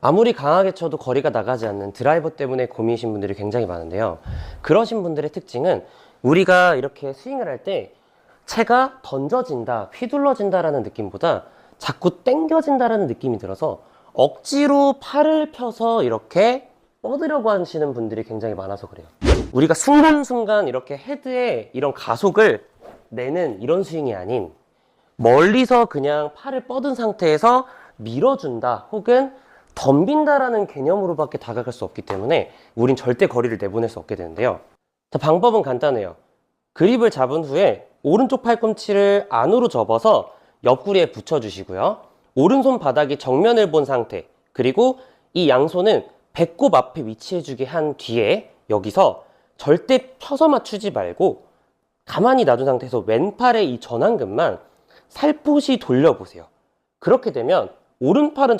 아무리 강하게 쳐도 거리가 나가지 않는 드라이버 때문에 고민이신 분들이 굉장히 많은데요. 그러신 분들의 특징은 우리가 이렇게 스윙을 할 때 채가 던져진다, 휘둘러진다라는 느낌보다 자꾸 당겨진다라는 느낌이 들어서 억지로 팔을 펴서 이렇게 뻗으려고 하시는 분들이 굉장히 많아서 그래요. 우리가 순간순간 이렇게 헤드에 이런 가속을 내는 이런 스윙이 아닌 멀리서 그냥 팔을 뻗은 상태에서 밀어준다 혹은 덤빈다라는 개념으로밖에 다가갈 수 없기 때문에 우린 절대 거리를 내보낼 수 없게 되는데요. 자, 방법은 간단해요. 그립을 잡은 후에 오른쪽 팔꿈치를 안으로 접어서 옆구리에 붙여주시고요. 오른손 바닥이 정면을 본 상태 그리고 이 양손은 배꼽 앞에 위치해주게 한 뒤에 여기서 절대 펴서 맞추지 말고 가만히 놔둔 상태에서 왼팔의 이 전완근만 살포시 돌려보세요. 그렇게 되면 오른팔은